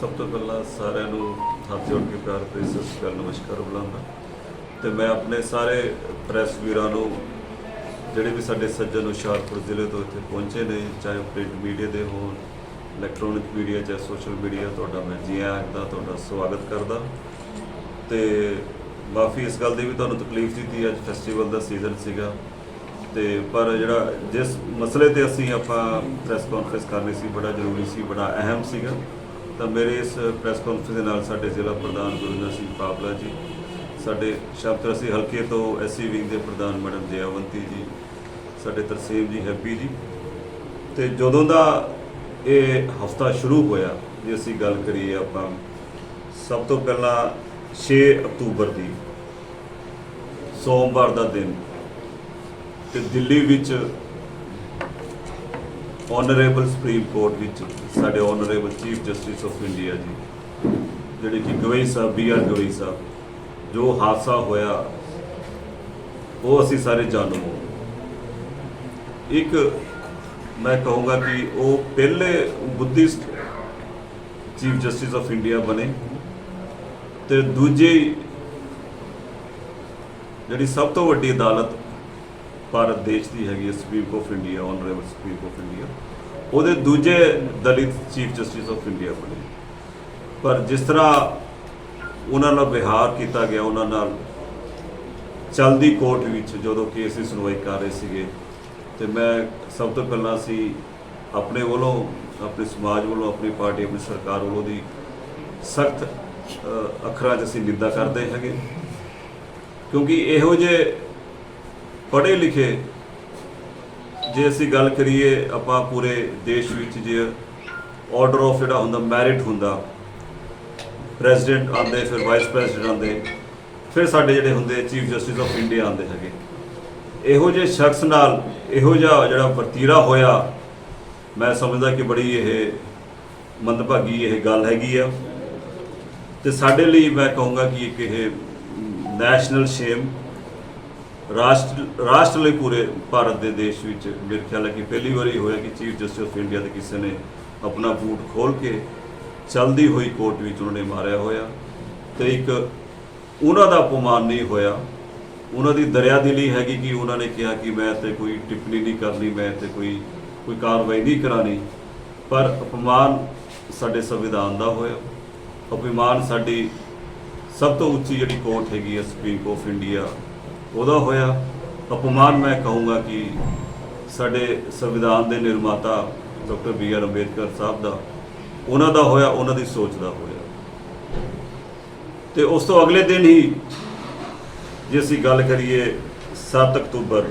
ਸਭ ਤੋਂ ਪਹਿਲਾਂ ਸਾਰਿਆਂ ਨੂੰ ਹੱਥ ਜੋੜ ਕੇ ਪਿਆਰ ਭਰੀ ਸਤਿ ਸ਼੍ਰੀ ਅਕਾਲ, ਨਮਸਕਾਰ ਬੁਲਾਉਂਦਾ ਤੇ ਮੈਂ ਆਪਣੇ ਸਾਰੇ ਪ੍ਰੈਸ ਵੀਰਾਂ ਨੂੰ, ਜਿਹੜੇ ਵੀ ਸਾਡੇ ਸੱਜਣ ਹੁਸ਼ਿਆਰਪੁਰ ਜ਼ਿਲ੍ਹੇ ਤੋਂ ਇੱਥੇ ਪਹੁੰਚੇ ਨੇ, ਚਾਹੇ ਉਹ ਪ੍ਰਿੰਟ ਮੀਡੀਆ ਦੇ ਹੋਣ ਇਲੈਕਟ੍ਰੋਨਿਕ ਮੀਡੀਆ ਜਾਂ ਸੋਸ਼ਲ ਮੀਡੀਆ ਤੁਹਾਡਾ ਮੈਂ ਜੀ ਆਇਆਂ ਦਾ, ਤੁਹਾਡਾ ਸਵਾਗਤ ਕਰਦਾ। ਤੇ ਮਾਫੀ, ਇਸ ਗੱਲ ਦੀ ਵੀ ਤੁਹਾਨੂੰ ਤਕਲੀਫ ਦਿੱਤੀ, ਅੱਜ ਫੈਸਟੀਵਲ ਦਾ ਸੀਜ਼ਨ ਸੀਗਾ। ਤੇ ਪਰ ਜਿਹੜਾ, ਜਿਸ ਮਸਲੇ ਤੇ ਅਸੀਂ ਆਪਾਂ ਪ੍ਰੈਸ ਕਾਨਫਰੰਸ ਕਰਨੀ ਸੀ, ਬੜਾ ਜ਼ਰੂਰੀ ਸੀ, ਬੜਾ ਅਹਿਮ ਸੀਗਾ। ਤਾਂ ਮੇਰੇ ਇਸ ਪ੍ਰੈਸ ਕਾਨਫਰੰਸ ਦੇ ਨਾਲ ਸਾਡੇ ਜ਼ਿਲ੍ਹਾ ਪ੍ਰਧਾਨ ਗੁਰਿੰਦਰ ਸਿੰਘ ਪਾਪਲਾ ਜੀ, ਸਾਡੇ ਸ਼ਬਦਰਸੀ ਹਲਕੇ ਤੋਂ ਐਸਸੀ ਵਿੰਗ ਦੇ ਪ੍ਰਧਾਨ ਮੈਡਮ ਜਯਵੰਤੀ ਜੀ, ਸਾਡੇ ਤਰਸੇਮ ਜੀ ਹੈਪੀ ਜੀ। ਤੇ ਜਦੋਂ ਦਾ ਇਹ ਹਫਤਾ ਸ਼ੁਰੂ ਹੋਇਆ, ਜੇ ਅਸੀਂ ਗੱਲ ਕਰੀਏ ਆਪਾਂ, ਸਭ ਤੋਂ ਪਹਿਲਾਂ 6 ਅਕਤੂਬਰ ਦੀ, ਸੋਮਵਾਰ ਦਾ ਦਿਨ, ਤੇ ਦਿੱਲੀ ਵਿੱਚ ਆਨਰੇਬਲ ਸੁਪਰੀਮ ਕੋਰਟ ਵਿੱਚ, ਸਾਡੇ honourable chief justice of India ji, ਜਿਹੜੇ ਕਿ ਗਵਈ ਸਾਹਿਬ ਬੀ ਆਰ ਗਵਈ ਸਾਹਿਬ, ਜੋ ਹਾਦਸਾ ਹੋਇਆ, ਉਹ ਅਸੀਂ ਸਾਰੇ ਜਾਣੂ ਇੱਕ ਮੈਂ ਕਹੂੰਗਾ ਕਿ ਉਹ ਪਹਿਲੇ Buddhist chief justice of India ਬਣੇ ਤੇ ਦੂਜੇ ਜਿਹੜੀ ਸਭ ਤੋਂ ਵੱਡੀ ਅਦਾਲਤ ਭਾਰਤ ਦੇਸ਼ ਦੀ ਹੈਗੀ ਹੈ supreme court of India honourable supreme court of India ਉਹਦੇ ਦੂਜੇ Dalit chief justice of India ਬਣੇ। ਪਰ ਜਿਸ ਤਰ੍ਹਾਂ ਉਹਨਾਂ ਨਾਲ ਵਿਹਾਰ ਕੀਤਾ ਗਿਆ, ਉਹਨਾਂ ਨਾਲ ਚਲਦੀ ਕੋਰਟ ਵਿੱਚ ਜਦੋਂ ਕੇਸ ਦੀ ਸੁਣਵਾਈ ਕਰ ਰਹੇ ਸੀਗੇ, ਤੇ ਮੈਂ ਸਭ ਤੋਂ ਪਹਿਲਾਂ ਅਸੀਂ ਆਪਣੇ ਵੱਲੋਂ, ਆਪਣੇ ਸਮਾਜ ਵੱਲੋਂ, ਆਪਣੀ ਪਾਰਟੀ, ਆਪਣੀ ਸਰਕਾਰ ਵੱਲੋਂ ਦੀ ਸਖਤ ਅੱਖਰਾਂ 'ਚ ਅਸੀਂ ਨਿੰਦਾ ਕਰਦੇ ਹੈਗੇ। ਕਿਉਂਕਿ ਇਹੋ ਜਿਹੇ ਪੜ੍ਹੇ ਲਿਖੇ ਜੇ ਅਸੀਂ ਗੱਲ ਕਰੀਏ ਆਪਾਂ ਪੂਰੇ ਦੇਸ਼ ਵਿੱਚ ਜੇ ਆਰਡਰ ਆਫ ਜਿਹੜਾ ਹੁੰਦਾ ਮੈਰਿਟ ਹੁੰਦਾ ਪ੍ਰੈਜ਼ੀਡੈਂਟ ਆਉਂਦੇ, ਫਿਰ ਵਾਈਸ ਪ੍ਰੈਜ਼ੀਡੈਂਟ ਆਉਂਦੇ, ਫਿਰ ਸਾਡੇ ਜਿਹੜੇ ਹੁੰਦੇ ਚੀਫ ਜਸਟਿਸ ਆਫ ਇੰਡੀਆ ਆਉਂਦੇ ਹੈਗੇ। ਇਹੋ ਜਿਹੇ ਸ਼ਖਸ ਨਾਲ ਇਹੋ ਜਿਹਾ ਜਿਹੜਾ ਵਰਤੀਰਾ ਹੋਇਆ, ਮੈਂ ਸਮਝਦਾ ਕਿ ਬੜੀ ਇਹ ਮੰਦਭਾਗੀ ਇਹ ਗੱਲ ਹੈਗੀ ਆ। ਤੇ ਸਾਡੇ ਲਈ ਮੈਂ ਕਹੂੰਗਾ ਕਿ ਇੱਕ ਇਹ ਨੈਸ਼ਨਲ ਸ਼ੇਮ ਰਾਸ਼ਟਰ ਰਾਸ਼ਟਰ ਲਈ ਪੂਰੇ ਭਾਰਤ ਦੇ ਦੇਸ਼ ਵਿੱਚ ਮੇਰੇ ਖਿਆਲ ਹੈ ਕਿ ਪਹਿਲੀ ਵਾਰੀ ਹੋਇਆ ਕਿ ਚੀਫ ਜਸਟਿਸ ਆਫ ਇੰਡੀਆ ਦੇ ਕਿਸੇ ਨੇ ਆਪਣਾ ਬੂਟ ਖੋਲ ਕੇ ਚਲਦੀ ਹੋਈ ਕੋਰਟ ਵਿੱਚ ਉਹਨਾਂ ਨੇ ਮਾਰਿਆ ਹੋਇਆ ਤੇ ਇੱਕ ਉਹਨਾਂ ਦਾ ਅਪਮਾਨ ਨਹੀਂ ਹੋਇਆ। ਉਹਨਾਂ ਦੀ ਦਰਿਆਦਿਲੀ ਹੈਗੀ ਕਿ ਉਹਨਾਂ ਨੇ ਕਿਹਾ ਕਿ ਮੈਂ ਤੇ ਕੋਈ ਟਿੱਪਣੀ ਨਹੀਂ ਕਰਨੀ, ਮੈਂ ਤੇ ਕੋਈ ਕੋਈ ਕਾਰਵਾਈ ਨਹੀਂ ਕਰਾਣੀ। ਪਰ ਅਪਮਾਨ ਸਾਡੇ ਸੰਵਿਧਾਨ ਦਾ ਹੋਇਆ। ਅਪਮਾਨ ਸਾਡੀ ਸਭ ਤੋਂ ਉੱਚੀ ਜਿਹੜੀ ਕੋਰਟ ਹੈਗੀ ਹੈ ਸੁਪਰੀਮ ਕੋਰਟ ਆਫ ਇੰਡੀਆ ਉਹਦਾ ਹੋਇਆ ਅਪਮਾਨ ਮੈਂ ਕਹੂੰਗਾ ਕਿ ਸਾਡੇ ਸੰਵਿਧਾਨ ਦੇ ਨਿਰਮਾਤਾ ਡਾਕਟਰ ਬੀ ਆਰ ਅੰਬੇਦਕਰ ਸਾਹਿਬ ਦਾ, ਉਹਨਾਂ ਦਾ ਹੋਇਆ, ਉਹਨਾਂ ਦੀ ਸੋਚ ਦਾ ਹੋਇਆ। ਤੇ ਉਸ ਤੋਂ ਅਗਲੇ ਦਿਨ ਹੀ ਜੇ ਅਸੀਂ ਗੱਲ ਕਰੀਏ 7 ਅਕਤੂਬਰ,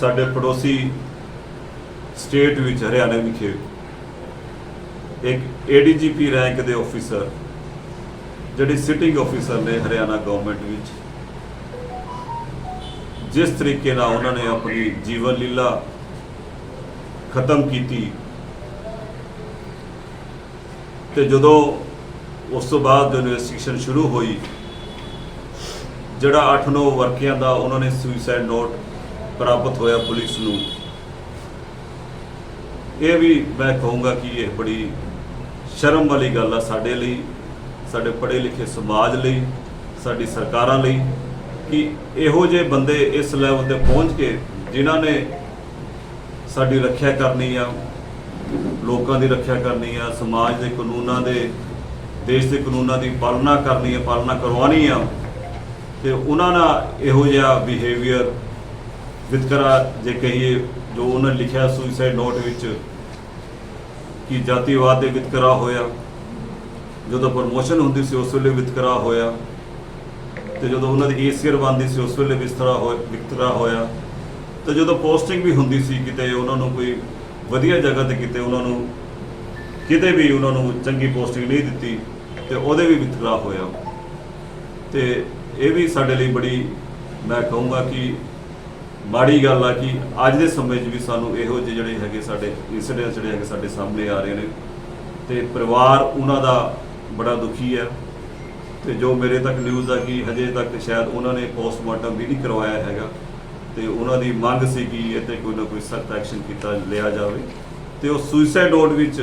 ਸਾਡੇ ਪੜੋਸੀ ਸਟੇਟ ਵਿੱਚ ਹਰਿਆਣਾ ਵਿਖੇ ਇੱਕ ਏਡੀਜੀਪੀ ਰੈਂਕ ਦੇ ਆਫੀਸਰ ਜਿਹੜੇ ਸਿਟਿੰਗ ਆਫੀਸਰ ਨੇ ਹਰਿਆਣਾ ਗਵਰਨਮੈਂਟ ਵਿੱਚ ਜਿਸ ਤਰੀਕੇ ਨਾਲ ਉਹਨਾਂ ਨੇ ਆਪਣੀ ਜੀਵਨ ਲੀਲਾ ਖਤਮ ਕੀਤੀ ਤੇ ਜਦੋਂ ਉਸ ਤੋਂ ਬਾਅਦ ਇਨਵੈਸਟੀਗੇਸ਼ਨ ਸ਼ੁਰੂ ਹੋਈ, ਜਿਹੜਾ 8-9 ਵਰਕਿਆਂ ਦਾ ਉਹਨਾਂ ਨੇ ਸੁਸਾਈਡ ਨੋਟ ਪ੍ਰਾਪਤ ਹੋਇਆ ਪੁਲਿਸ ਨੂੰ, ਇਹ ਵੀ ਮੈਂ ਕਹੂੰਗਾ ਕਿ ਇਹ ਬੜੀ ਸ਼ਰਮ ਵਾਲੀ ਗੱਲ ਆ ਸਾਡੇ ਲਈ, ਸਾਡੇ ਪੜ੍ਹੇ ਲਿਖੇ ਸਮਾਜ ਲਈ, ਸਾਡੀ ਸਰਕਾਰਾਂ ਲਈ। ਕਿ ਇਹੋ ਜਿਹੇ ਬੰਦੇ ਇਸ ਲੈਵਲ ਤੇ ਪਹੁੰਚ ਕੇ ਜਿਨ੍ਹਾਂ ਨੇ ਸਾਡੀ ਰੱਖਿਆ ਕਰਨੀ ਆ, ਲੋਕਾਂ ਦੀ ਰੱਖਿਆ ਕਰਨੀ ਆ, ਸਮਾਜ ਦੇ ਕਾਨੂੰਨਾਂ ਦੇ, ਦੇਸ਼ ਦੇ ਕਾਨੂੰਨਾਂ ਦੀ ਪਾਲਣਾ ਕਰਨੀ ਆ, ਪਾਲਣਾ ਕਰਵਾਉਣੀ ਆ, ਤੇ ਉਹਨਾਂ ਨਾਲ ਇਹੋ ਜਿਹਾ ਬਿਹੇਵੀਅਰ ਵਿਤਕਰਾ ਜੇ ਕਹੀਏ, ਜੋ ਉਹਨਾਂ ਲਿਖਿਆ ਸੁਸਾਈਡ ਨੋਟ ਵਿੱਚ ਕਿ ਜਾਤੀਵਾਦ ਦੇ ਵਿਤਕਰਾ ਹੋਇਆ, ਜਦੋਂ ਪ੍ਰਮੋਸ਼ਨ ਹੁੰਦੀ ਸੀ, ਉਸ ਵੇਲੇ ਵਿਤਕਰਾ ਹੋਇਆ। ਤੇ ਜਦੋਂ ਉਹਨਾਂ ਦੀ ਏਸੀਅਰ ਬਣਦੀ ਸੀ, ਉਸ ਵੇਲੇ ਵਿਸਤਰਾ ਹੋਇਆ ਵਿਤਕਰਾ ਹੋਇਆ। ਤੇ ਜਦੋਂ ਪੋਸਟਿੰਗ ਵੀ ਹੁੰਦੀ ਸੀ ਕਿਤੇ ਉਹਨਾਂ ਨੂੰ ਕੋਈ ਵਧੀਆ ਜਗ੍ਹਾ ਤੇ ਕਿਤੇ ਉਹਨਾਂ ਨੂੰ ਕਿਤੇ ਵੀ ਉਹਨਾਂ ਨੂੰ ਚੰਗੀ ਪੋਸਟਿੰਗ ਨਹੀਂ ਦਿੱਤੀ, ਤੇ ਉਹਦੇ ਵੀ ਵਿਤਕਰਾ ਹੋਇਆ। ਤੇ ਇਹ ਵੀ ਸਾਡੇ ਲਈ ਬੜੀ, ਮੈਂ ਕਹੂੰਗਾ ਕਿ ਮਾੜੀ ਗੱਲ ਆ ਕਿ ਅੱਜ ਦੇ ਸਮੇਂ 'ਚ ਵੀ ਸਾਨੂੰ ਇਹੋ ਜਿਹੇ ਜਿਹੜੇ ਹੈਗੇ ਸਾਡੇ ਇਨਸੀਡੈਂਟ ਜਿਹੜੇ ਹੈਗੇ ਸਾਡੇ ਸਾਹਮਣੇ ਆ ਰਹੇ ਨੇ। ਤੇ ਪਰਿਵਾਰ ਉਹਨਾਂ ਦਾ ਬੜਾ ਦੁਖੀ ਹੈ। ਤੇ ਜੋ ਮੇਰੇ ਤੱਕ ਨਿਊਜ਼ ਆ ਕਿ ਹਜੇ ਤੱਕ ਸ਼ਾਇਦ ਉਹਨਾਂ ਨੇ ਪੋਸਟਮਾਰਟਮ ਵੀ ਨਹੀਂ ਕਰਵਾਇਆ ਹੈਗਾ। ਤੇ ਉਹਨਾਂ ਦੀ ਮੰਗ ਸੀ ਕਿ ਇਹ ਕੋਈ ਨਾ ਕੋਈ ਸਖਤ ਐਕਸ਼ਨ ਕੀਤਾ ਲਿਆ ਜਾਵੇ। ਤੇ ਉਹ ਸੁਸਾਈਡ ਨੋਟ ਵਿੱਚ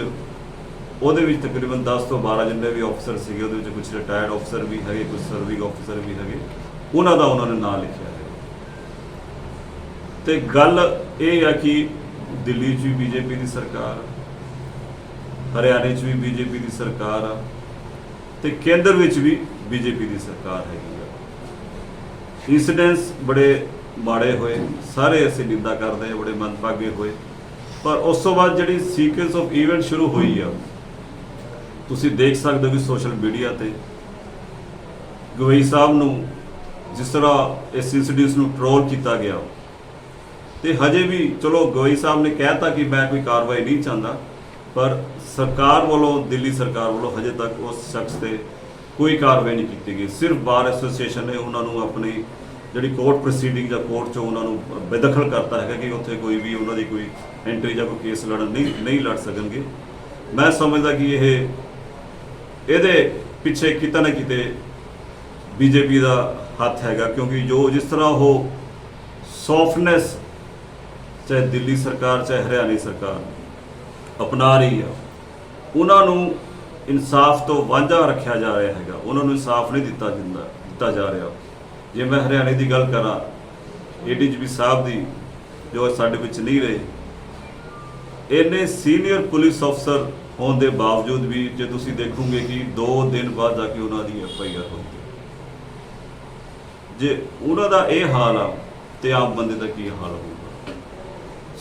ਉਹਦੇ ਵਿੱਚ ਤਕਰੀਬਨ 10 ਤੋਂ 12 ਜਿੰਨੇ ਵੀ ਅਫਸਰ ਸੀਗੇ, ਉਹਦੇ ਵਿੱਚ ਕੁਝ ਰਿਟਾਇਰਡ ਅਫਸਰ ਵੀ ਹੈਗੇ ਕੁਝ ਸਰਵਿੰਗ ਅਫਸਰ ਵੀ ਹੈਗੇ। ਉਹਨਾਂ ਦਾ ਉਹਨਾਂ ਨੇ ਨਾਂ ਲਿਖਿਆ ਹੈ। ਤੇ ਗੱਲ ਇਹ ਆ ਕਿ ਦਿੱਲੀ 'ਚ ਵੀ ਬੀਜੇਪੀ ਦੀ ਸਰਕਾਰ ਆ, ਹਰਿਆਣੇ 'ਚ ਵੀ ਬੀਜੇਪੀ ਦੀ ਸਰਕਾਰ ਆ, ਤੇ ਕੇਂਦਰ ਵਿੱਚ ਵੀ ਬੀਜੇਪੀ ਦੀ ਸਰਕਾਰ ਹੈਗੀ ਆ। ਇਨਸੀਡੈਂਟਸ ਬੜੇ ਮਾੜੇ ਹੋਏ, ਸਾਰੇ ਅਸੀਂ ਨਿੰਦਾ ਕਰਦੇ ਹਾਂ, ਬੜੇ ਮੰਦਭਾਗੇ ਹੋਏ। ਪਰ ਉਸ ਤੋਂ ਬਾਅਦ ਜਿਹੜੀ ਸੀਕੁਐਂਸ ਆਫ ਇਵੈਂਟ ਸ਼ੁਰੂ ਹੋਈ ਆ, ਤੁਸੀਂ ਦੇਖ ਸਕਦੇ ਹੋ ਕਿ ਸੋਸ਼ਲ ਮੀਡੀਆ ਤੇ ਗਵਈ ਸਾਹਿਬ ਨੂੰ ਜਿਸ ਤਰ੍ਹਾਂ ਇਸ ਇਨਸੀਡੈਂਟਸ ਨੂੰ ਟ੍ਰੋਲ ਕੀਤਾ ਗਿਆ, ਤੇ ਹਜੇ ਵੀ ਚਲੋ ਗਵਈ ਸਾਹਿਬ ਨੇ ਕਹਿਤਾ ਕਿ ਮੈਂ ਕੋਈ ਕਾਰਵਾਈ ਨਹੀਂ ਚਾਹੁੰਦਾ, ਪਰ ਸਰਕਾਰ ਵੱਲੋਂ, ਦਿੱਲੀ ਸਰਕਾਰ ਵੱਲੋਂ ਹਜੇ ਤੱਕ ਉਸ ਸ਼ਖਸ ਤੇ ਕੋਈ ਕਾਰਵਾਈ ਨਹੀਂ ਕੀਤੀ ਗਈ। ਸਿਰਫ ਬਾਰ ਐਸੋਸੀਏਸ਼ਨ ਨੇ ਉਹਨਾਂ ਨੂੰ ਆਪਣੀ ਜਿਹੜੀ ਕੋਰਟ ਪ੍ਰੋਸੀਡਿੰਗ ਜਾਂ ਕੋਰਟ 'ਚੋਂ ਉਹਨਾਂ ਨੂੰ ਬੇਦਖਲ ਕਰਤਾ ਹੈਗਾ ਕਿ ਉੱਥੇ ਕੋਈ ਵੀ ਉਹਨਾਂ ਦੀ ਕੋਈ ਐਂਟਰੀ ਜਾਂ ਕੋਈ ਕੇਸ ਲੜਨ ਨਹੀਂ ਨਹੀਂ ਲੜ ਸਕਣਗੇ। ਮੈਂ ਸਮਝਦਾ ਕਿ ਇਹ, ਇਹਦੇ ਪਿੱਛੇ ਕਿਤੇ ਨਾ ਕਿਤੇ ਬੀਜੇਪੀ ਦਾ ਹੱਥ ਹੈਗਾ, ਕਿਉਂਕਿ ਜੋ ਜਿਸ ਤਰ੍ਹਾਂ ਉਹ ਸੌਫਟਨੈਸ ਚਾਹੇ ਦਿੱਲੀ ਸਰਕਾਰ, ਚਾਹੇ ਹਰਿਆਣਾ ਸਰਕਾਰ, ਅਪਣਾ ਰਹੀ ਆ, ਉਹਨਾਂ ਨੂੰ ਇਨਸਾਫ ਤੋਂ ਵਾਂਝਾ ਰੱਖਿਆ ਜਾ ਰਿਹਾ ਹੈਗਾ। ਉਹਨਾਂ ਨੂੰ ਇਨਸਾਫ ਨਹੀਂ ਦਿੱਤਾ ਜਾਂਦਾ, ਦਿੱਤਾ ਜਾ ਰਿਹਾ। ਜੇ ਮੈਂ ਹਰਿਆਣੇ ਦੀ ਗੱਲ ਕਰਾਂ ਏਡੀਜੀਪੀ ਸਾਹਿਬ ਦੀ, ਜੋ ਸਾਡੇ ਵਿੱਚ ਨਹੀਂ ਰਹੇ, ਇੰਨੇ ਸੀਨੀਅਰ ਪੁਲਿਸ ਅਫਸਰ ਹੋਣ ਦੇ ਬਾਵਜੂਦ ਵੀ ਜੇ ਤੁਸੀਂ ਦੇਖੋਗੇ ਕਿ 2 ਦਿਨ ਬਾਅਦ ਜਾ ਕੇ ਉਹਨਾਂ ਦੀ ਐਫ ਆਈ ਆਰ ਹੋਈ ਹੈ। ਜੇ ਉਹਨਾਂ ਦਾ ਇਹ ਹਾਲ ਆ, ਤੇ ਆਮ ਬੰਦੇ ਦਾ ਕੀ ਹਾਲ ਹੋਊਗਾ?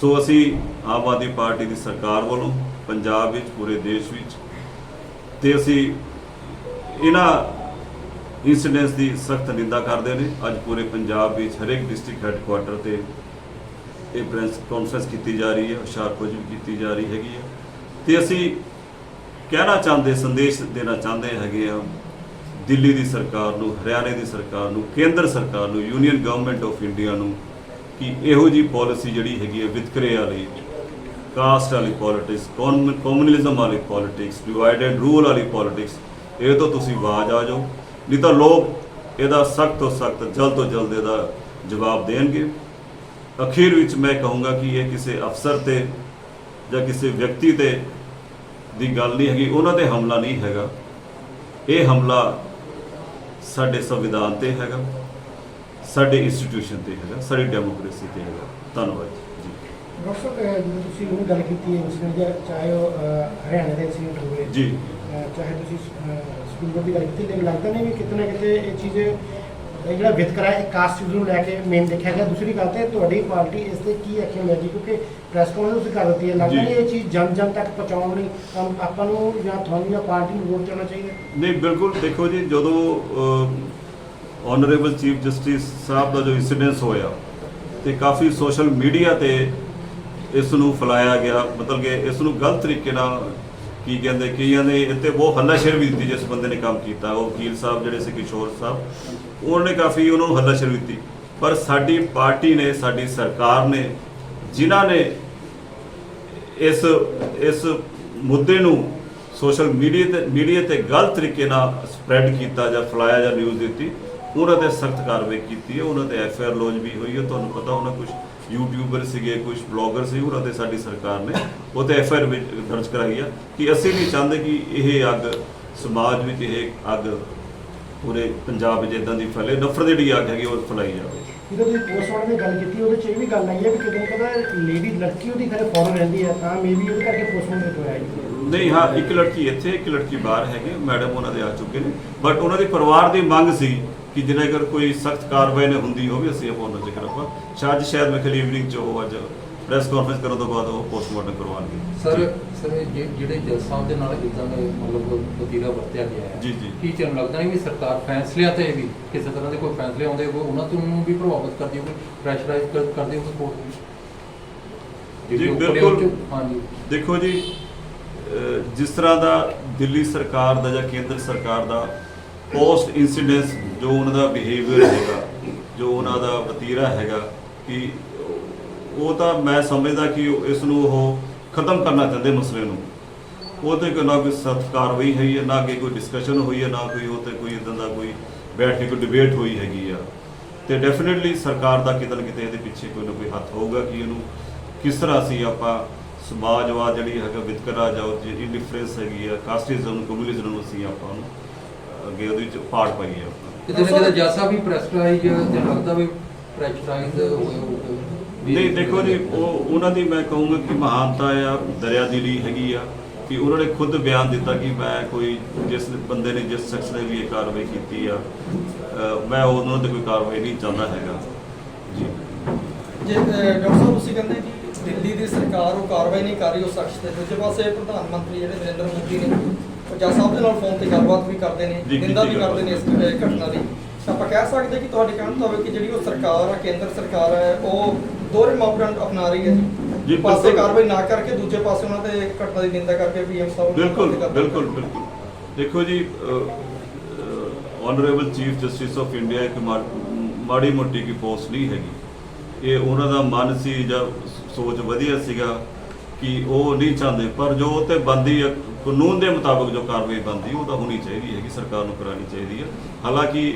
ਸੋ ਅਸੀਂ ਆਮ ਆਦਮੀ ਪਾਰਟੀ ਦੀ ਸਰਕਾਰ ਵੱਲੋਂ ਪੰਜਾਬ ਵਿੱਚ, ਪੂਰੇ ਦੇਸ਼ ਵਿੱਚ ਤੇ ਅਸੀਂ ਇਹਨਾਂ ਇਨਸੀਡੈਂਟਸ ਦੀ ਸਖਤ ਨਿੰਦਾ ਕਰਦੇ ਨੇ। ਅੱਜ ਪੂਰੇ ਪੰਜਾਬ ਵਿੱਚ ਹਰੇਕ ਡਿਸਟ੍ਰਿਕਟ ਹੈੱਡਕੁਆਟਰ ਤੇ ਇਹ ਪ੍ਰੈਸ ਕਾਨਫਰੰਸ ਕੀਤੀ ਜਾ ਰਹੀ ਹੈ, ਹੁਸ਼ਿਆਰਪੁਰ 'ਚ ਵੀ ਕੀਤੀ ਜਾ ਰਹੀ ਹੈਗੀ ਹੈ। ਤੇ ਅਸੀਂ ਕਹਿਣਾ ਚਾਹੁੰਦੇ, ਸੰਦੇਸ਼ ਦੇਣਾ ਚਾਹੁੰਦੇ ਹੈਗੇ ਆ ਦਿੱਲੀ ਦੀ ਸਰਕਾਰ ਨੂੰ, ਹਰਿਆਣੇ ਦੀ ਸਰਕਾਰ ਨੂੰ, ਕੇਂਦਰ ਸਰਕਾਰ ਨੂੰ ਯੂਨੀਅਨ ਗਵਰਨਮੈਂਟ ਆਫ ਇੰਡੀਆ ਨੂੰ ਕਿ ਇਹੋ ਜੀ ਪਾਲਿਸੀ ਜਿਹੜੀ ਹੈਗੀ ਹੈ ਵਿਤਕਰੇ ਵਾਲੀ ਕਾਸਟ ਵਾਲੀ ਪੋਲਿਟਿਕਸ ਕਮਿਊਨਿਜ਼ਮ ਵਾਲੀ ਪੋਲਿਟਿਕਸ ਡਿਵਾਈਡ ਐਂਡ ਰੂਲ ਵਾਲੀ ਪੋਲਿਟਿਕਸ ਇਹ ਤੋਂ ਤੁਸੀਂ ਆਵਾਜ਼ ਆ ਜਾਓ। ਨਹੀਂ ਤਾਂ ਲੋਕ ਇਹਦਾ ਸਖਤ ਤੋਂ ਸਖਤ, ਜਲਦ ਤੋਂ ਜਲਦ ਇਹਦਾ ਜਵਾਬ ਦੇਣਗੇ। ਅਖੀਰ ਵਿੱਚ ਮੈਂ ਕਹੂੰਗਾ ਕਿ ਇਹ ਕਿਸੇ ਅਫਸਰ ਤੇ ਜਾਂ ਕਿਸੇ ਵਿਅਕਤੀ ਤੇ ਦੀ ਗੱਲ ਨਹੀਂ ਹੈਗੀ, ਉਹਨਾਂ ਤੇ ਹਮਲਾ ਨਹੀਂ ਹੈਗਾ। ਇਹ ਹਮਲਾ ਸਾਡੇ ਸੰਵਿਧਾਨ ਤੇ ਹੈਗਾ, ਸਾਡੇ ਇੰਸਟੀਟਿਊਸ਼ਨ ਤੇ ਹੈਗਾ, ਸਾਡੀ ਡੈਮੋਕ੍ਰੇਸੀ ਤੇ ਹੈਗਾ। ਧੰਨਵਾਦ ਜੀ। ਡਾਕਟਰ ਸਾਹਿਬ ਅਹ, ਜਿਵੇਂ ਤੁਸੀਂ ਉਹ ਗੱਲ ਕੀਤੀ ਹੈ incident ਦੀ, ਚਾਹੇ ਉਹ ਅਹ, ਹਰਿਆਣਾ ਦੇ ਇੰਸੀਡੈਂਟ ਹੋਵੇ ਜੀ। ਅਹ, ਚਾਹੇ ਤੁਸੀਂ ਸੁਪਰੀਮ ਕੋਰਟ ਦੀ ਗੱਲ ਕੀਤੀ ਲੇਕਿਨ ਲੱਗਦਾ ਨਹੀਂ ਵੀ ਕਿਤੇ ਨਾ ਕਿਤੇ ਇਹ ਚੀਜ਼ ਇਹ ਜਿਹੜਾ ਵਿਤਕਰਾ ਹੈ ਕਾਸਟ ਨੂੰ ਲੈ ਕੇ ਮੇਨ ਦੇਖਿਆ ਗਿਆ। ਦੂਸਰੀ ਗੱਲ ਤੇ ਤੁਹਾਡੀ ਪਾਰਟੀ ਇਸ ਤੇ ਕੀ ਐਕਸ਼ਨ ਲੈਗੀ ਕਿਉਂਕਿ ਪ੍ਰੈਸ ਕਾਨਫਰੰਸ ਤੁਸੀਂ ਕਰ ਦਿੱਤੀ ਹੈ। ਲੱਗਦਾ ਜੀ। ਨਹੀਂ ਇਹ ਚੀਜ਼ ਜਨ ਜਨ ਤੱਕ ਪਹੁੰਚਾਉਣ ਲਈ ਕੰਮ ਆਪਾਂ ਨੂੰ ਜਾਂ ਤੁਹਾਨੂੰ ਜਾਂ ਪਾਰਟੀ ਨੂੰ ਵੋਟ ਦੇਣਾ ਚਾਹੀਦਾ? ਨਹੀਂ ਬਿਲਕੁਲ ਦੇਖੋ ਜੀ ਜਦੋਂ ਆਨਰੇਬਲ ਚੀਫ ਜਸਟਿਸ ਸਾਹਿਬ ਦਾ ਜੋ ਇਨਸੀਡੈਂਸ ਹੋਇਆ ਤੇ ਕਾਫੀ ਸੋਸ਼ਲ ਮੀਡੀਆ ਤੇ ਇਸ ਨੂੰ ਫੈਲਾਇਆ ਗਿਆ, ਮਤਲਬ ਕਿ ਇਸ ਨੂੰ ਗਲਤ ਤਰੀਕੇ ਨਾਲ ਕੀ ਕਹਿੰਦੇ ਕਈਆਂ ਨੇ ਇੱਥੇ ਬਹੁਤ ਹੱਲਾਸ਼ੇਰ ਵੀ ਦਿੱਤੀ ਜਿਸ ਬੰਦੇ ਨੇ ਕੰਮ ਕੀਤਾ, ਉਹ ਵਕੀਲ ਸਾਹਿਬ ਜਿਹੜੇ ਸੀ, ਕਿਸ਼ੋਰ ਸਾਹਿਬ, ਉਹਨਾਂ ਨੇ ਕਾਫੀ ਉਹਨਾਂ ਨੂੰ ਹੱਲਾਸ਼ੇਰੀ ਦਿੱਤੀ। ਪਰ ਸਾਡੀ ਪਾਰਟੀ ਨੇ, ਸਾਡੀ ਸਰਕਾਰ ਨੇ, ਜਿਨ੍ਹਾਂ ਨੇ ਇਸ ਇਸ ਮੁੱਦੇ ਨੂੰ ਸੋਸ਼ਲ ਮੀਡੀਆ ਤੇ ਮੀਡੀਆ ਤੇ ਗਲਤ ਤਰੀਕੇ ਨਾਲ ਸਪਰੈਡ ਕੀਤਾ ਜਾਂ ਫਲਾਇਆ ਜਾਂ ਨਿਊਜ਼ ਦਿੱਤੀ, ਉਹਨਾਂ ਤੇ ਸਖਤ ਕਾਰਵਾਈ ਕੀਤੀ ਹੈ, ਉਹਨਾਂ ਤੇ ਐਫ ਆਰ ਲੌਂਚ ਵੀ ਹੋਈ ਹੈ, ਤੁਹਾਨੂੰ ਪਤਾ ਹੋਣਾ ਕੁਝ ਯੂਟਿਊਬਰ ਸੀਗੇ ਕੁਝ ਬਲੌਗਰ ਸੀ ਉਹਨਾਂ ਤੇ ਸਾਡੀ ਸਰਕਾਰ ਨੇ ਉਹ ਤੇ ਐਫ ਆਰ ਦਰਜ ਕਰਾਈ ਆ ਕਿ ਅਸੀਂ ਨਹੀਂ ਚਾਹੁੰਦੇ ਕਿ ਇਹ ਅੱਗ ਸਮਾਜ ਵਿੱਚ ਇਹ ਅੱਗ ਪੂਰੇ ਪੰਜਾਬ ਵਿੱਚ ਇਦਾਂ ਦੀ ਫੈਲੇ ਨਫ਼ਰਤ ਜਿਹੜੀ ਅੱਗ ਹੈਗੀ ਉਹ ਫੈਲਾਈ ਜਾਵੇ। ਜਦੋਂ ਤੁਸੀਂ ਪੋਸਟਮਾਰਟਮ ਦੀ ਗੱਲ ਕੀਤੀ ਉਹਦੇ ਚ ਇਹ ਵੀ ਗੱਲ ਆਈ ਹੈ ਕਿ ਕਿਤੇ ਨਾ ਕਿਤੇ ਲੇਡੀ ਲੜਕੀ ਉਹਦੀ ਘਰੇ ਫੋਰਨ ਰਹਿੰਦੀ ਹੈ ਤਾਂ ਮੇਬੀ ਉਹਦੇ ਕਰਕੇ ਪੋਸਟਮਾਰਟਮ ਹੋਇਆ ਹੈ। ਨਹੀਂ ਹਾਂ ਇੱਕ ਲੜਕੀ ਇੱਥੇ ਇੱਕ ਲੜਕੀ ਬਾਹਰ ਹੈਗੇ ਮੈਡਮ ਉਹਨਾਂ ਦੇ ਆ ਚੁੱਕੇ ਨੇ ਬਟ ਉਹਨਾਂ ਦੇ ਪਰਿਵਾਰ ਦੀ ਮੰਗ ਸੀ ਕਿ ਜਿੰਨਾ ਅਗਰ ਕੋਈ ਸਖਤ ਕਾਰਵਾਈ ਨੇ ਹੁੰਦੀ ਹੋਵੇ ਅਸੀਂ ਆਪਾਂ ਉਹਨਾਂ ਜ਼ਿਕਰ ਆਪਾਂ ਸ਼ਾਇਦ ਸ਼ਾਇਦ ਮੈਂ ਖਲੀ ਇਵਨਿੰਗ ਚ ਉਹ ਅੱਜ ਪ੍ਰੈਸ ਕਾਨਫਰੰਸ ਕਰਨ ਤੋਂ ਬਾਅਦ ਉਹ ਪੋਸਟਮਾਰਟਮ ਕਰਵਾਉਣਗੇ। ਸਰ ਸਰ ਇਹ ਜਿਹੜੇ ਜੱਜ ਸਾਹਿਬ ਦੇ ਨਾਲ ਇਦਾਂ ਦਾ ਮਤਲਬ ਵਤੀਰਾ ਵਰਤਿਆ ਗਿਆ ਹੈ ਜੀ, ਜੀ। ਕੀ ਤੁਹਾਨੂੰ ਲੱਗਦਾ ਨਹੀਂ ਵੀ ਸਰਕਾਰ ਫੈਸਲਿਆਂ ਤੇ ਵੀ ਕਿਸੇ ਤਰ੍ਹਾਂ ਦੇ ਕੋਈ ਫੈਸਲੇ ਆਉਂਦੇ ਹੋਏ ਉਹਨਾਂ ਤੋਂ ਨੂੰ ਵੀ ਪ੍ਰਭਾਵਿਤ ਕਰਦੀ ਹੋਵੇ ਪ੍ਰੈਸ਼ਰਾਈਜ਼ ਕਰਦੀ ਹੋਵੇ? ਕੋਰਟ ਜੀ, ਬਿਲਕੁਲ। ਹਾਂਜੀ। ਦੇਖੋ ਜੀ ਜਿਸ ਤਰ੍ਹਾਂ ਦਾ ਦਿੱਲੀ ਸਰਕਾਰ ਦਾ ਜਾਂ ਕੇਂਦਰ ਸਰਕਾਰ ਦਾ ਪੋਸਟ ਇਨਸੀਡੈਂਸ ਜੋ ਉਹਨਾਂ ਦਾ ਬਿਹੇਵੀਅਰ ਹੈਗਾ, ਜੋ ਉਹਨਾਂ ਦਾ ਵਤੀਰਾ ਹੈਗਾ, ਕਿ ਉਹ ਤਾਂ ਮੈਂ ਸਮਝਦਾ ਕਿ ਇਸ ਨੂੰ ਉਹ ਖਤਮ ਕਰਨਾ ਚਾਹੁੰਦੇ ਮਸਲੇ ਨੂੰ। ਉਹ ਤੇ ਕੋਈ ਨਾ ਕੋਈ ਸਖਤ ਕਾਰਵਾਈ ਹੋਈ ਹੈ, ਨਾ ਕਿ ਕੋਈ ਡਿਸਕਸ਼ਨ ਹੋਈ ਹੈ, ਨਾ ਕੋਈ ਉਹ ਤੇ ਕੋਈ ਇਦਾਂ ਦਾ ਕੋਈ ਬੈਠ ਕੇ ਕੋਈ ਡਿਬੇਟ ਹੋਈ ਹੈਗੀ ਆ। ਤੇ ਡੈਫੀਨਿਟਲੀ ਸਰਕਾਰ ਦਾ ਕਿਤੇ ਨਾ ਕਿਤੇ ਇਹਦੇ ਪਿੱਛੇ ਕੋਈ ਨਾ ਕੋਈ ਹੱਥ ਹੋਊਗਾ ਕਿ ਇਹਨੂੰ ਕਿਸ ਤਰ੍ਹਾਂ ਅਸੀਂ ਆਪਾਂ ਸਮਾਜਵਾਦ ਜਿਹੜੀ ਹੈਗਾ ਵਿਤਕਰਾ ਜਾਂ ਜਿਹੜੀ ਡਿਫਰੈਂਸ ਹੈਗੀ ਆ ਕਾਸਟਿਜ਼ਮ ਕਮਿਊਨਿਜ਼ਮ ਨੂੰ ਅਸੀਂ ਆਪਾਂ ਨੂੰ ਅੱਗੇ ਉਹਦੇ ਵਿੱਚ ਪਾੜ ਪਾਈਏ ਆਪਾਂ ਕਿਤੇ ਨਾ ਕਿਤੇ ਜੈਸਾ ਵੀ ਪ੍ਰੈਸ਼ਰਾਈਜ਼ ਤੇ ਲੱਗਦਾ ਵੀ ਪ੍ਰੈਸ਼ਰਾਈਜ਼ ਹੋਏ ਹੋਏ ਵੀ- ਨਹੀਂ ਦੇਖੋ ਜੀ ਉਹ ਉਹਨਾਂ ਦੀ ਮੈਂ ਕਹੂੰਗਾ ਕਿ ਮਹਾਨਤਾ ਆ ਦਰਿਆ ਦਿਲੀ ਹੈਗੀ ਆ ਕਿ ਉਹਨਾਂ ਨੇ ਖੁਦ ਬਿਆਨ ਦਿੱਤਾ ਕਿ ਮੈਂ ਕੋਈ ਜਿਸ ਬੰਦੇ ਨੇ ਜਿਸ ਸ਼ਖਸ ਨੇ ਵੀ ਇਹ ਕਾਰਵਾਈ ਕੀਤੀ ਆ ਅਹ ਮੈਂ ਉਹਨਾਂ ਤੇ ਕੋਈ ਕਾਰਵਾਈ ਨਹੀਂ ਚਾਹੁੰਦਾ ਹੈਗਾ। ਜੀ। ਜੇ ਅਹ, ਡਾਕਟਰ ਸਾਹਿਬ ਤੁਸੀਂ ਕਹਿੰਦੇ ਕਿ ਦਿੱਲੀ ਦੀ ਸਰਕਾਰ ਉਹ ਕਾਰਵਾਈ ਨਹੀਂ ਕਰ ਰਹੀ ਉਸ ਸ਼ਖਸ ਤੇ ਦੂਜੇ ਪਾਸੇ ਪ੍ਰਧਾਨ ਮੰਤਰੀ ਜਿਹੜੇ ਨਰਿੰਦਰ ਮੋਦੀ ਨੇ ਉਹ ਜੱਜ ਸਾਹਿਬ ਦੇ ਨਾਲ ਫੋਨ ਤੇ ਗੱਲਬਾਤ ਵੀ ਕਰਦੇ ਨੇ ਨਿੰਦਾ ਵੀ ਕਰਦੇ ਨੇ ਇਸ ਘਟਨਾ ਦੀ। ਆਪਾਂ ਕਹਿ ਸਕਦੇ ਕਿ ਤੁਹਾਡੇ ਕਹਿਣ ਤੋਂ ਕਿ ਜਿਹੜੀ ਉਹ ਸਰਕਾਰ ਆ ਕੇਂਦਰ ਸਰਕਾਰ ਹੈ ਉਹ ਦੋਹਰੇ ਮਾਪਦੰਡ ਅਪਣਾ ਰਹੀ ਹੈ ਜੀ, ਪਾਸੇ। ਕਾਰਵਾਈ ਨਾ ਕਰਕੇ ਦੂਜੇ ਪਾਸੇ ਉਹਨਾਂ ਤੇ ਘਟਨਾ ਦੀ ਨਿੰਦਾ ਕਰਕੇ ਪੀਐਮ ਸਾਹਿਬ ਬਿਲਕੁਲ ਬਿਲਕੁਲ। ਬਿਲਕੁਲ। ਦੇਖੋ ਜੀ honourable chief justice of India ਇੱਕ ਮਾੜੀ ਮੋਟੀ ਕੀ ਪੋਸਟ ਨਹੀਂ ਹੈਗੀ। ਇਹ ਉਹਨਾਂ ਦਾ ਮਨ ਸੀ ਜਾਂ ਸੋਚ ਵਧੀਆ ਸੀਗਾ ਕਿ ਉਹ ਨਹੀਂ ਚਾਹੁੰਦੇ ਪਰ ਜੋ ਤੇ ਬੰਦੀ ਹੈ ਕਾਨੂੰਨ ਦੇ ਮੁਤਾਬਕ ਜੋ ਕਾਰਵਾਈ ਬਣਦੀ, ਉਹ ਤਾਂ ਹੋਣੀ ਚਾਹੀਦੀ ਹੈਗੀ, ਸਰਕਾਰ ਨੂੰ ਕਰਾਣੀ ਚਾਹੀਦੀ ਹੈ। ਹਾਲਾਂਕਿ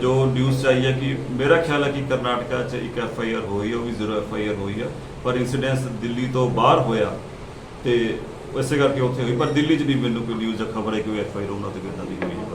ਜੋ ਨਿਊਜ਼ ਚ ਆਈ ਹੈ ਕਿ ਮੇਰਾ ਖਿਆਲ ਹੈ ਕਿ ਕਰਨਾਟਕਾ 'ਚ ਇੱਕ ਐਫ ਆਈ ਆਰ ਹੋਈ ਹੈ, ਉਹ ਵੀ ਜ਼ੀਰੋ ਐਫ ਆਈ ਆਰ ਹੋਈ ਹੈ। ਪਰ ਇਨਸੀਡੈਂਸ ਦਿੱਲੀ ਤੋਂ ਬਾਹਰ ਹੋਇਆ ਤੇ ਇਸੇ ਕਰਕੇ ਉੱਥੇ ਹੋਈ। ਪਰ ਦਿੱਲੀ 'ਚ ਨਹੀਂ ਮੈਨੂੰ ਕੋਈ ਨਿਊਜ਼ ਜਾਂ ਖਬਰ ਹੈ ਕਿ ਕੋਈ ਐਫ ਆਈ ਆਰ ਉਹਨਾਂ ਤੇ ਕਿੱਦਾਂ ਦੀ ਹੋਈ ਹੈ।